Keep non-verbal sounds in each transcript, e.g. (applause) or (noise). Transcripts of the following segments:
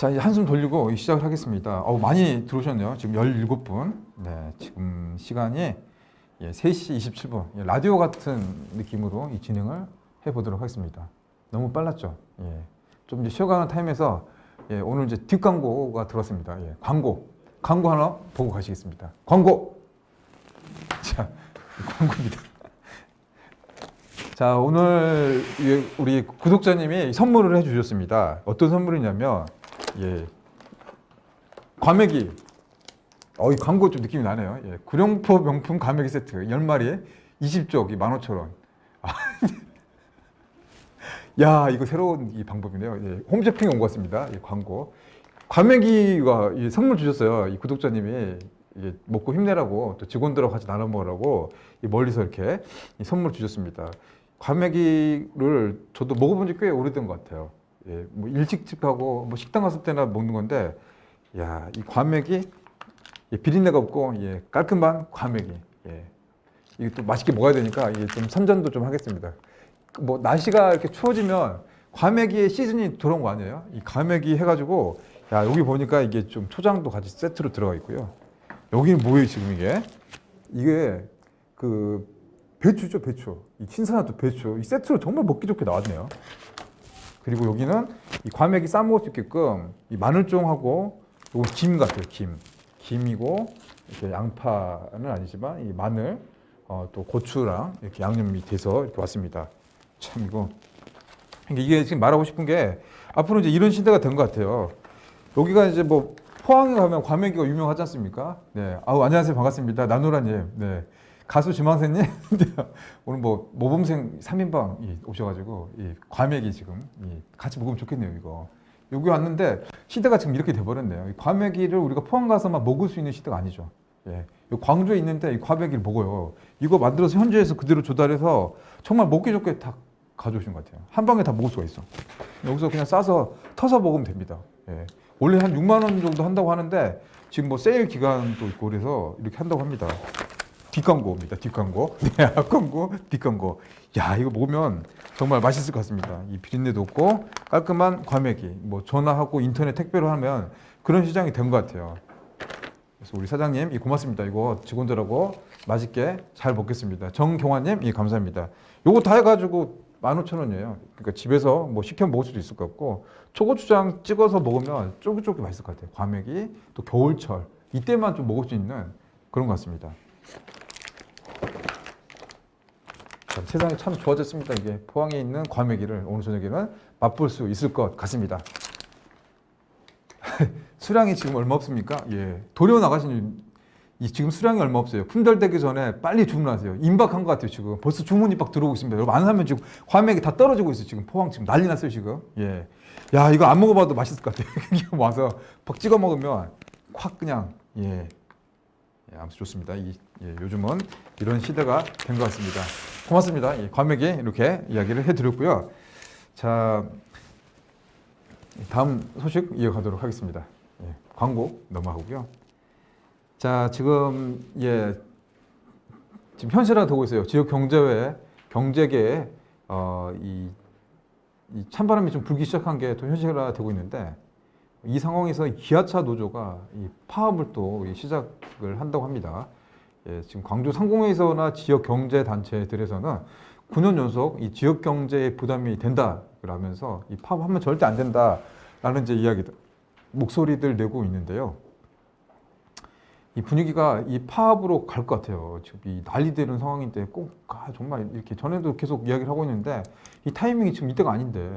자, 이제 한숨 돌리고 시작을 하겠습니다. 어, 많이 들어오셨네요. 지금 17분. 네, 지금 시간이 예, 3시 27분. 예, 라디오 같은 느낌으로 이 진행을 해보도록 하겠습니다. 너무 빨랐죠? 예. 좀 이제 쉬어가는 타임에서 예, 오늘 이제 뒷광고가 들었습니다. 예, 광고. 광고 하나 보고 가시겠습니다. 광고! (laughs) 자, 광고입니다. (laughs) 자, 오늘 예, 우리 구독자님이 선물을 해주셨습니다. 어떤 선물이냐면, 예, 과메기. 어, 이 광고 좀 느낌이 나네요. 예, 구룡포 명품 과메기 세트 10마리에 20쪽, 15,000원. 아, 야, 이거 새로운 이 방법이네요. 예, 홈쇼핑에 온 것 같습니다. 이 광고. 과메기가 이 선물 주셨어요. 이 구독자님이 이게 먹고 힘내라고 또 직원들하고 같이 나눠 먹으라고 이 멀리서 이렇게 이 선물 주셨습니다. 과메기를 저도 먹어본 지 꽤 오래된 것 같아요. 예, 뭐 일식집하고 뭐 식당 갔을 때나 먹는 건데, 야, 이 과메기 예, 비린내가 없고 예, 깔끔한 과메기. 예. 또 맛있게 먹어야 되니까 이게 좀 선전도 좀 하겠습니다. 뭐 날씨가 이렇게 추워지면 과메기의 시즌이 들어온 거 아니에요? 이 과메기 해가지고 야 여기 보니까 이게 좀 초장도 같이 세트로 들어가 있고요. 여기는 뭐예요 지금 이게? 이게 그 배추죠 배추. 이 신선한 또 배추. 이 세트로 정말 먹기 좋게 나왔네요. 그리고 여기는 이 과메기 싸 먹을 수 있게끔 이 마늘종하고 요거 김 같아요 김. 김이고 이렇게 양파는 아니지만 이 마늘 어, 또 고추랑 이렇게 양념이 돼서 이렇게 왔습니다. 참 이거 이게 지금 말하고 싶은 게 앞으로 이제 이런 시대가 된 것 같아요. 여기가 이제 뭐 포항에 가면 과메기가 유명하지 않습니까? 네. 아우 안녕하세요 반갑습니다. 나노라님. 네. 가수 지망생님 (laughs) 네. 오늘 뭐 모범생 3인방 오셔가지고 이 과메기 지금 이 같이 먹으면 좋겠네요 이거. 여기 왔는데 시대가 지금 이렇게 돼버렸네요. 이 과메기를 우리가 포항 가서만 먹을 수 있는 시대가 아니죠. 예. 이 광주에 있는데 이 과메기를 먹어요. 이거 만들어서 현지에서 그대로 조달해서 정말 먹기 좋게 다 가져오신 것 같아요. 한 방에 다 먹을 수가 있어. 여기서 그냥 싸서 터서 먹으면 됩니다. 예. 원래 한 6만 원 정도 한다고 하는데 지금 뭐 세일 기간도 있고 그래서 이렇게 한다고 합니다. 뒷광고입니다. 뒷광고. (laughs) 네, 앞광고, 뒷광고. 야, 이거 먹으면 정말 맛있을 것 같습니다. 이 비린내도 없고 깔끔한 과메기. 뭐 전화하고 인터넷 택배로 하면 그런 시장이 된 것 같아요. 그래서 우리 사장님, 이 고맙습니다. 이거 직원들하고 맛있게 잘 먹겠습니다. 정경화님, 이 감사합니다. 요거 다 해가지고 15,000원이에요. 그러니까 집에서 뭐 시켜 먹을 수도 있을 것 같고 초고추장 찍어서 먹으면 쫄깃쫄깃 맛있을 것 같아요. 과메기, 또 겨울철 이때만 좀 먹을 수 있는 그런 것 같습니다. 참, 세상이 참 좋아졌습니다. 이게 포항에 있는 과메기를 오늘 저녁에는 맛볼 수 있을 것 같습니다. (laughs) 수량이 지금 얼마 없습니까? 예. 도려 나가신 이 지금 수량이 얼마 없어요. 품절되기 전에 빨리 주문하세요. 임박한 것 같아요, 지금. 벌써 주문이 막 들어오고 있습니다. 여러분 안 사면 지금 과메기 다 떨어지고 있어요, 지금. 포항 지금 난리 났어요, 지금. 예. 야, 이거 안 먹어봐도 맛있을 것 같아요. (laughs) 와서 퍽 찍어 먹으면 확 그냥, 예. 예, 아무튼 좋습니다. 이, 예, 요즘은 이런 시대가 된 것 같습니다. 고맙습니다. 예, 과메기 이렇게 이야기를 해드렸고요. 자, 다음 소식 이어가도록 하겠습니다. 예, 광고 넘어가고요. 자, 지금 예, 지금 현실화되고 있어요. 지역 경제회, 경제계에 어, 이, 이 찬바람이 좀 불기 시작한 게 또 현실화되고 있는데 이 상황에서 기아차 노조가 이 파업을 또 시작을 한다고 합니다. 예, 지금 광주 상공회에서나 지역 경제 단체들에서는 9년 연속 이 지역 경제에 부담이 된다라면서 이 파업하면 절대 안 된다라는 이제 이야기들 목소리들 내고 있는데요. 이 분위기가 이 파업으로 갈 것 같아요. 지금 이 난리 되는 상황인데 꼭 아, 정말 이렇게 전에도 계속 이야기를 하고 있는데 이 타이밍이 지금 이때가 아닌데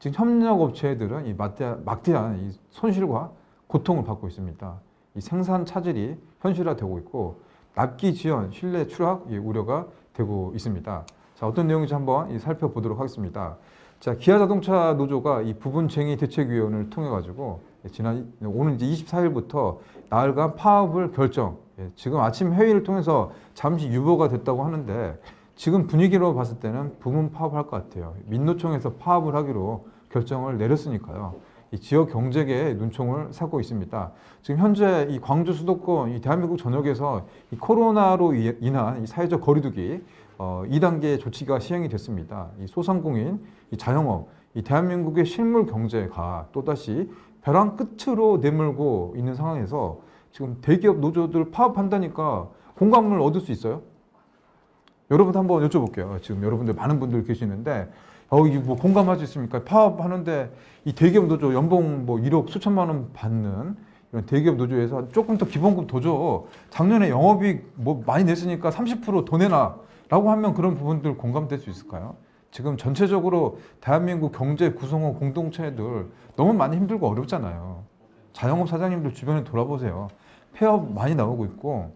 지금 협력 업체들은 이 막대, 막대한 이 손실과 고통을 받고 있습니다. 이 생산 차질이 현실화되고 있고 납기 지연, 신뢰 추락 이 우려가 되고 있습니다. 자, 어떤 내용인지 한번 이 살펴보도록 하겠습니다. 자, 기아 자동차 노조가 이 부분쟁의 대책위원회를 통해 가지고 지난 오늘 이제 24일부터 나흘간 파업을 결정. 예, 지금 아침 회의를 통해서 잠시 유보가 됐다고 하는데 지금 분위기로 봤을 때는 부분 파업할 것 같아요. 민노총에서 파업을 하기로 결정을 내렸으니까요. 이 지역 경제계에 눈총을 사고 있습니다. 지금 현재 이 광주 수도권, 이 대한민국 전역에서 이 코로나로 이- 인한 이 사회적 거리두기 어, 2단계 조치가 시행이 됐습니다. 이 소상공인, 이 자영업 이 대한민국의 실물 경제가 또다시 벼랑 끝으로 내몰고 있는 상황에서 지금 대기업 노조들 파업한다니까 공감을 얻을 수 있어요? 여러분 한번 여쭤볼게요. 지금 여러분들 많은 분들 계시는데 어, 이게 뭐 공감할 수 있습니까? 파업하는데 이 대기업 노조 연봉 뭐 1억 수천만 원 받는 이런 대기업 노조에서 조금 더 기본급 더 줘. 작년에 영업이익 뭐 많이 냈으니까 30%더 내놔. 라고 하면 그런 부분들 공감될 수 있을까요? 지금 전체적으로 대한민국 경제 구성원 공동체들 너무 많이 힘들고 어렵잖아요. 자영업 사장님들 주변에 돌아보세요. 폐업 많이 나오고 있고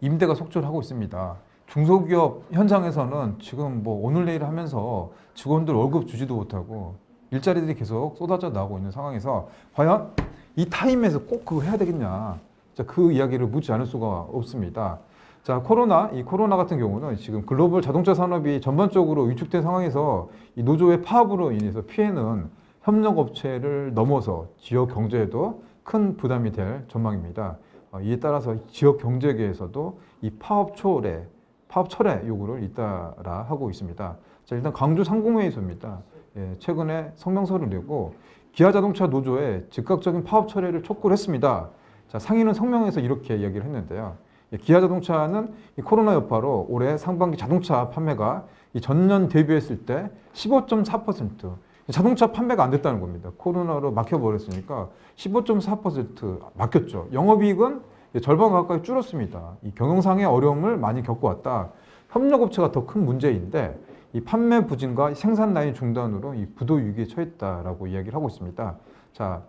임대가 속출하고 있습니다. 중소기업 현장에서는 지금 뭐 오늘 내일 하면서 직원들 월급 주지도 못하고 일자리들이 계속 쏟아져 나오고 있는 상황에서 과연 이 타임에서 꼭 그거 해야 되겠냐? 자, 그 이야기를 묻지 않을 수가 없습니다. 자, 코로나, 이 코로나 같은 경우는 지금 글로벌 자동차 산업이 전반적으로 위축된 상황에서 이 노조의 파업으로 인해서 피해는 협력업체를 넘어서 지역 경제에도 큰 부담이 될 전망입니다. 어, 이에 따라서 지역 경제계에서도 이 파업 초래, 파업 철회 요구를 잇따라 하고 있습니다. 자, 일단 광주 상공회의소입니다. 예, 최근에 성명서를 내고 기아자동차 노조에 즉각적인 파업 철회를 촉구를 했습니다. 자, 상인은 성명에서 이렇게 이야기를 했는데요. 예, 기아자동차는 이 코로나 여파로 올해 상반기 자동차 판매가 이 전년 대비했을 때 15.4% 자동차 판매가 안 됐다는 겁니다. 코로나로 막혀버렸으니까 15.4% 막혔죠. 영업이익은 절반 가까이 줄었습니다. 이 경영상의 어려움을 많이 겪어왔다. 협력업체가 더 큰 문제인데 이 판매 부진과 생산 라인 중단으로 이 부도 위기에 처했다라고 이야기를 하고 있습니다. 자,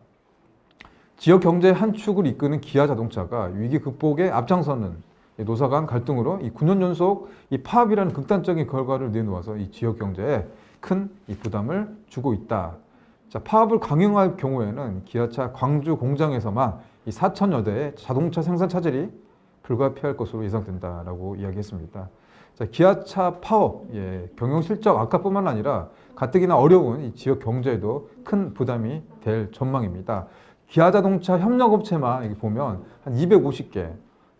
지역 경제 한 축을 이끄는 기아 자동차가 위기 극복에 앞장서는 이 노사 간 갈등으로 이 9년 연속 이 파업이라는 극단적인 결과를 내놓아서 이 지역 경제에 큰 이 부담을 주고 있다. 자, 파업을 강행할 경우에는 기아차 광주 공장에서만 이 4천여 대의 자동차 생산 차질이 불가피할 것으로 예상된다라고 이야기했습니다. 자, 기아차 파업, 예, 경영 실적 악화뿐만 아니라 가뜩이나 어려운 이 지역 경제에도 큰 부담이 될 전망입니다. 기아자동차 협력업체만 여기 보면 한 250개,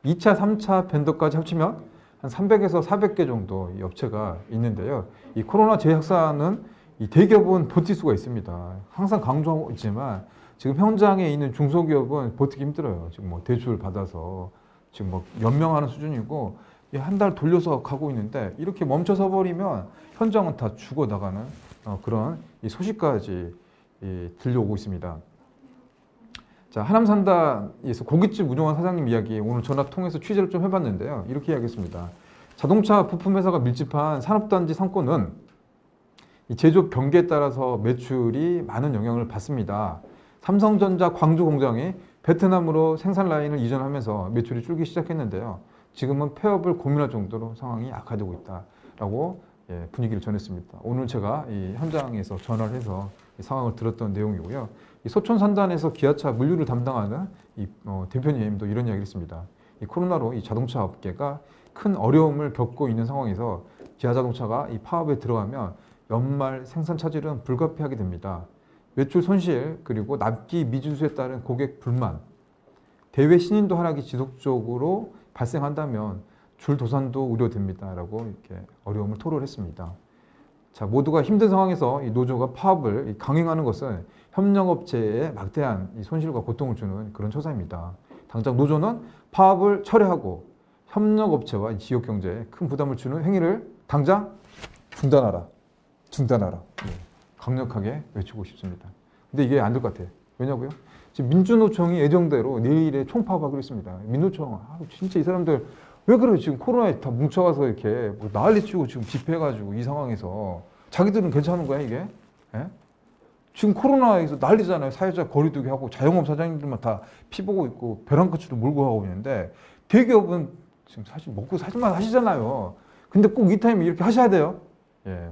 2차, 3차 벤더까지 합치면 한 300에서 400개 정도 이 업체가 있는데요. 이 코로나 재확산은 이 대기업은 버틸 수가 있습니다. 항상 강조하고 있지만 지금 현장에 있는 중소기업은 버티기 힘들어요. 지금 뭐 대출 받아서 지금 뭐 연명하는 수준이고 한 달 돌려서 가고 있는데 이렇게 멈춰서 버리면 현장은 다 죽어 나가는 어, 그런 이 소식까지 이 들려오고 있습니다. 자, 하남산다에서 고깃집 운영한 사장님 이야기 오늘 전화 통해서 취재를 좀 해봤는데요. 이렇게 이야기했습니다. 자동차 부품 회사가 밀집한 산업단지 상권은 이 제조업 경계에 따라서 매출이 많은 영향을 받습니다. 삼성전자 광주 공장이 베트남으로 생산 라인을 이전하면서 매출이 줄기 시작했는데요. 지금은 폐업을 고민할 정도로 상황이 악화되고 있다라고 예, 분위기를 전했습니다. 오늘 제가 이 현장에서 전화를 해서 이 상황을 들었던 내용이고요. 이 소촌 산단에서 기아차 물류를 담당하는 이 어, 대표님도 이런 이야기를 했습니다. 이 코로나로 이 자동차 업계가 큰 어려움을 겪고 있는 상황에서 기아 자동차가 이 파업에 들어가면 연말 생산 차질은 불가피하게 됩니다. 매출 손실 그리고 납기 미준수에 따른 고객 불만, 대외 신인도 하락이 지속적으로 발생한다면 줄 도산도 우려됩니다라고 이렇게 어려움을 토로했습니다. 자, 모두가 힘든 상황에서 이 노조가 파업을 강행하는 것은 협력업체에 막대한 이 손실과 고통을 주는 그런 처사입니다. 당장 노조는 파업을 철회하고 협력업체와 이 지역 경제에 큰 부담을 주는 행위를 당장 중단하라. 중단하라. 예, 강력하게 외치고 싶습니다. 근데 이게 안 될 것 같아요. 왜냐고요? 지금 민주노총이 예정대로 내일에 총파업하기로 했습니다. 민노총, 아, 진짜 이 사람들 왜 그래요? 지금 코로나에 다 뭉쳐가서 이렇게 뭐 난리 치고 지금 집회해가지고 이 상황에서 자기들은 괜찮은 거야 이게? 예? 지금 코로나에서 난리잖아요. 사회적 거리두기 하고 자영업 사장님들만 다 피보고 있고 벼랑 끝으로 몰고 가고 있는데 대기업은 지금 사실 먹고 살만 하시잖아요. 근데 꼭 이 타임에 이렇게 하셔야 돼요. 예.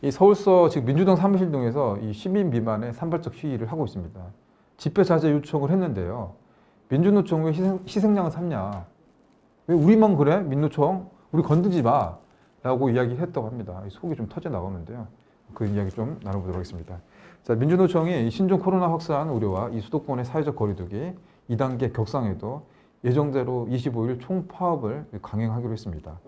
이 서울서 지금 민주당 사무실동에서 이 시민 비만의 산발적 시위를 하고 있습니다. 집회 자제 요청을 했는데요. 민주노총 왜 희생, 희생양을 삼냐? 왜 우리만 그래? 민노총 우리 건드지 마. 라고 이야기를 했다고 합니다. 속이 좀 터져 나오는데요. 그 이야기 좀 나눠보도록 하겠습니다. 자, 민주노총이 신종 코로나 확산 우려와 이 수도권의 사회적 거리두기 2단계 격상에도 예정대로 25일 총파업을 강행하기로 했습니다.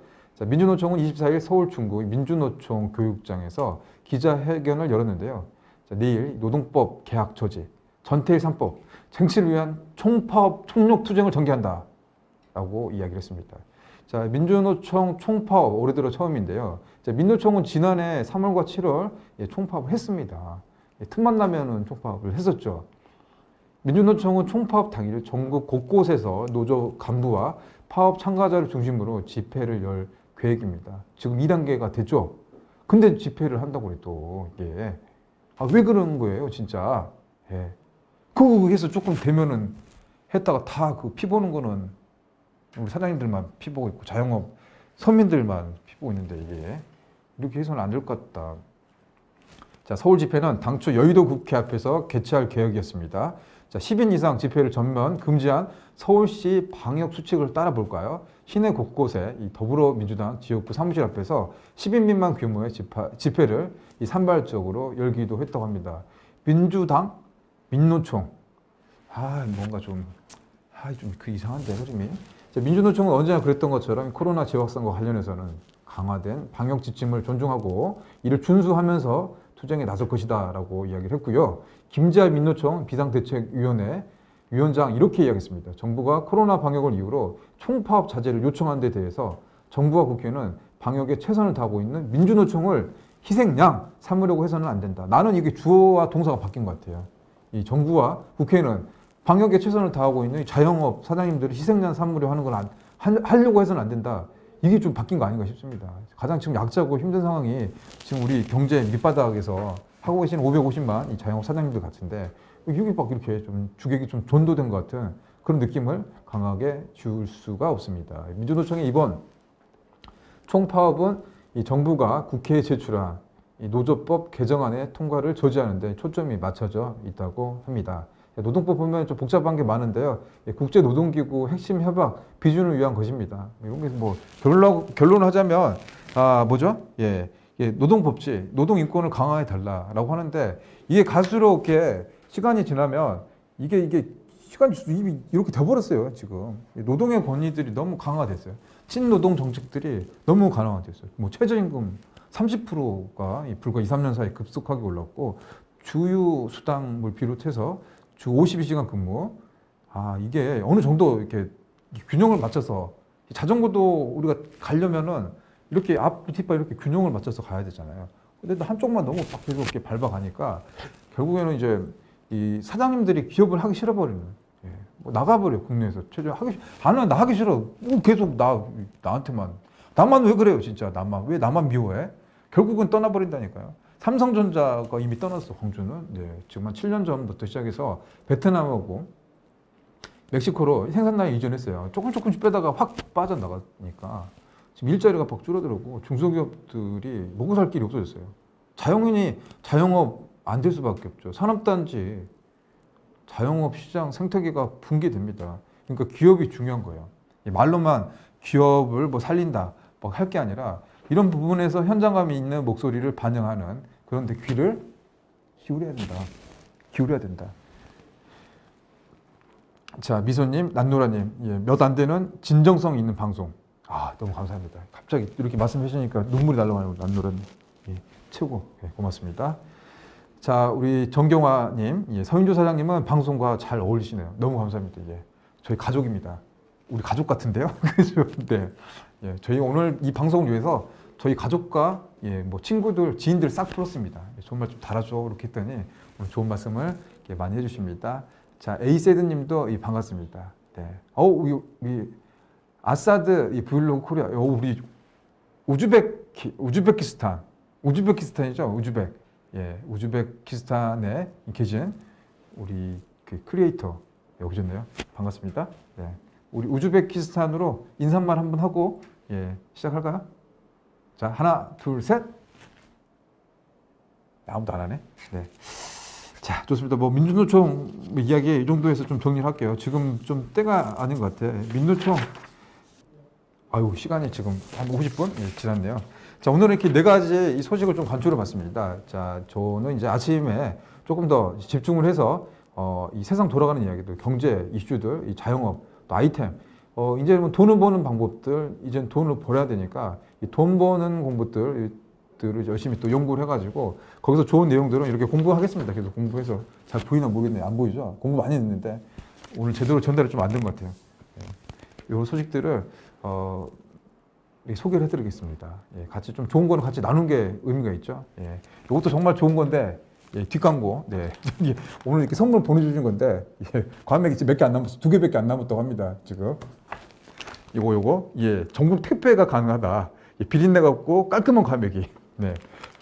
자, 민주노총은 24일 서울 중구 민주노총 교육장에서 기자회견을 열었는데요. 자, 내일 노동법 계약 저지, 전태일 3법, 쟁취를 위한 총파업 총력 투쟁을 전개한다. 라고 이야기를 했습니다. 자, 민주노총 총파업 올해 들어 처음인데요. 자, 민노총은 지난해 3월과 7월 예, 총파업을 했습니다. 예, 틈만 나면은 총파업을 했었죠. 민주노총은 총파업 당일 전국 곳곳에서 노조 간부와 파업 참가자를 중심으로 집회를 열 계획입니다. 지금 2단계가 됐죠. 근데 집회를 한다고 해도 이게 아, 왜 그러는 거예요, 진짜? 예. 그거 해서 조금 되면은 했다가 다 그 피 보는 거는 우리 사장님들만 피 보고 있고 자영업 서민들만 피 보고 있는데 이게 이렇게 해서는 안 될 것 같다. 자, 서울 집회는 당초 여의도 국회 앞에서 개최할 계획이었습니다. 자, 10인 이상 집회를 전면 금지한 서울시 방역 수칙을 따라 볼까요? 시내 곳곳에 이 더불어민주당 지역구 사무실 앞에서 10인 미만 규모의 집회, 집회를 이 산발적으로 열기도 했다고 합니다. 민주당, 민노총. 아, 뭔가 좀, 아, 좀 그 이상한데, 흐름이. 자, 민주노총은 언제나 그랬던 것처럼 코로나 재확산과 관련해서는 강화된 방역 지침을 존중하고 이를 준수하면서 투쟁에 나설 것이다 라고 이야기를 했고요. 김재하 민노총 비상대책위원회 위원장 이렇게 이야기했습니다. 정부가 코로나 방역을 이유로 총파업 자제를 요청한 데 대해서 정부와 국회는 방역에 최선을 다하고 있는 민주노총을 희생양 삼으려고 해서는 안 된다. 나는 이게 주어와 동사가 바뀐 것 같아요. 이 정부와 국회는 방역에 최선을 다하고 있는 자영업 사장님들을 희생양 삼으려 하는 걸 안, 하- 하려고 해서는 안 된다. 이게 좀 바뀐 거 아닌가 싶습니다. 가장 지금 약자고 힘든 상황이 지금 우리 경제 밑바닥에서 하고 계신 550만 이 자영업 사장님들 같은데 여기 막 이렇게 좀 주객이 좀 전도된 것 같은 그런 느낌을 강하게 줄 수가 없습니다. 민주노총의 이번 총파업은 이 정부가 국회에 제출한 이 노조법 개정안의 통과를 저지하는데 초점이 맞춰져 있다고 합니다. 노동법 보면 좀 복잡한 게 많은데요. 예, 국제노동기구 핵심 협약 비준을 위한 것입니다. 이런 게 뭐 결론 결론을 하자면 아 뭐죠? 예, 예, 노동법치, 노동인권을 강화해 달라라고 하는데 이게 갈수록 이렇게 시간이 지나면 이게 이게 시간이 이미 이렇게 돼버렸어요 지금 노동의 권리들이 너무 강화됐어요. 친노동 정책들이 너무 강화됐어요. 뭐 최저임금 30%가 불과 2, 3년 사이에 급속하게 올랐고 주유 수당을 비롯해서 주 52시간 근무 아 이게 어느 정도 이렇게 균형을 맞춰서 자전거도 우리가 가려면은 이렇게 앞 뒷바 이렇게 균형을 맞춰서 가야 되잖아요. 근데 또 한쪽만 너무 이렇게 밟아가니까 결국에는 이제 이 사장님들이 기업을 하기 싫어버리는 예, 뭐 나가버려 국내에서. 최저 하기 싫- 나는 나 하기 싫어. 뭐 계속 나 나한테만. 나만 왜 그래요 진짜 나만. 왜 나만 미워해? 결국은 떠나버린다니까요. 삼성전자가 이미 떠났어 광주는. 네, 지금 한 7년 전부터 시작해서 베트남하고 멕시코로 생산라인 이전했어요. 조금 조금씩 빼다가 확 빠져나가니까 지금 일자리가 퍽 줄어들고 중소기업들이 먹고 살 길이 없어졌어요. 자영인이 자영업 안 될 수밖에 없죠. 산업단지 자영업 시장 생태계가 붕괴됩니다. 그러니까 기업이 중요한 거예요. 이 말로만 기업을 뭐 살린다 뭐할게 아니라 이런 부분에서 현장감이 있는 목소리를 반영하는 그런데 귀를 기울여야 된다. 기울여야 된다. 자 미소님, 난노라님, 예, 몇안 되는 진정성 있는 방송. 아 너무 감사합니다. 갑자기 이렇게 말씀해 주시니까 눈물이 날라가네요, 난노라님. 예, 최고, 예, 고맙습니다. 자, 우리 정경화님, 예, 서윤주 사장님은 방송과 잘 어울리시네요. 너무 감사합니다. 예, 저희 가족입니다. 우리 가족 같은데요? (laughs) 네. 예, 저희 오늘 이 방송을 위해서 저희 가족과 예, 뭐 친구들, 지인들 싹 풀었습니다. 예, 좋은 말좀 달아줘. 이렇게 했더니 오늘 좋은 말씀을 이렇게 많이 해주십니다. 자, 에이세드님도 이 반갑습니다. 네. 어우, 우리, 우리 아사드 이 브이로그 코리아, 어, 우리 우즈베 우즈베키스탄, 우즈베키스탄이죠, 우즈벡. 예, 우즈베키스탄에 계신 우리 그 크리에이터 예, 오셨네요. 반갑습니다. 네. 우리 우즈베키스탄으로 인사말 한번 하고 예, 시작할까요? 자, 하나, 둘, 셋. 아무도 안 하네. 네. 자, 좋습니다. 뭐 민주노총 이야기 이 정도에서 좀 정리를 할게요. 지금 좀 때가 아닌 것 같아. 민노총 아유 시간이 지금 한 50분 예, 지났네요. 자 오늘은 이렇게 네 가지 이 소식을 좀 간추려 봤습니다. 자 저는 이제 아침에 조금 더 집중을 해서 어, 이 세상 돌아가는 이야기들, 경제 이슈들, 이 자영업, 또 아이템, 어, 이제 뭐 돈을 버는 방법들, 이제 돈을 벌어야 되니까 이 돈 버는 공부들, 이 소식들을 열심히 또 연구를 해가지고 거기서 좋은 내용들은 이렇게 공부하겠습니다. 계속 공부해서 잘 보이나 모르겠네요. 안 보이죠? 공부 많이 했는데 오늘 제대로 전달을 좀 안 된 것 같아요. 이 소식들을 어, 예, 소개를 해드리겠습니다. 예, 같이 좀 좋은 거는 같이 나눈 게 의미가 있죠. 예, 이것도 정말 좋은 건데 예, 뒷광고. 네, 저기 (laughs) 오늘 이렇게 선물 보내주신 건데 예, 과메기 지금 몇 개 안 남았어, 두 개밖에 안 남았다고 합니다. 지금 요거 요거 예, 전국 택배가 가능하다. 예, 비린내가 없고 깔끔한 과메기. 네,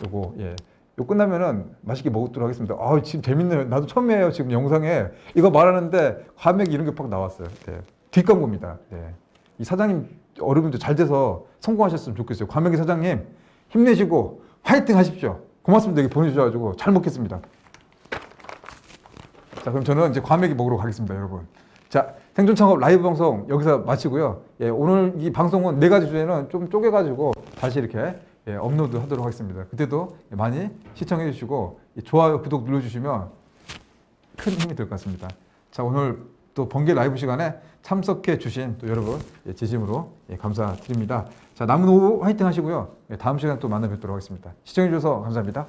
요거 예. 요 끝나면은 맛있게 먹도록 하겠습니다. 아, 지금 재밌네요. 나도 처음이에요. 지금 영상에 이거 말하는데 과메기 이런 게 팍 나왔어요. 네. 뒷광고입니다. 네. 이 사장님 어른분들 잘 돼서 성공하셨으면 좋겠어요. 과메기 사장님 힘내시고 화이팅 하십시오. 고맙습니다. 여기 보내주셔가지고 잘 먹겠습니다. 자, 그럼 저는 이제 과메기 먹으러 가겠습니다, 여러분. 자, 생존 창업 라이브 방송 여기서 마치고요. 예, 오늘 이 방송은 네 가지 주제는 좀 쪼개가지고 다시 이렇게 예, 업로드 하도록 하겠습니다. 그때도 많이 시청해 주시고 이 좋아요, 구독 눌러주시면 큰 힘이 될 것 같습니다. 자, 오늘 또 번개 라이브 시간에 참석해 주신 또 여러분 예, 진심으로 예, 감사드립니다. 자, 남은 오후 화이팅 하시고요. 예, 다음 시간에 또 만나 뵙도록 하겠습니다. 시청해 주셔서 감사합니다.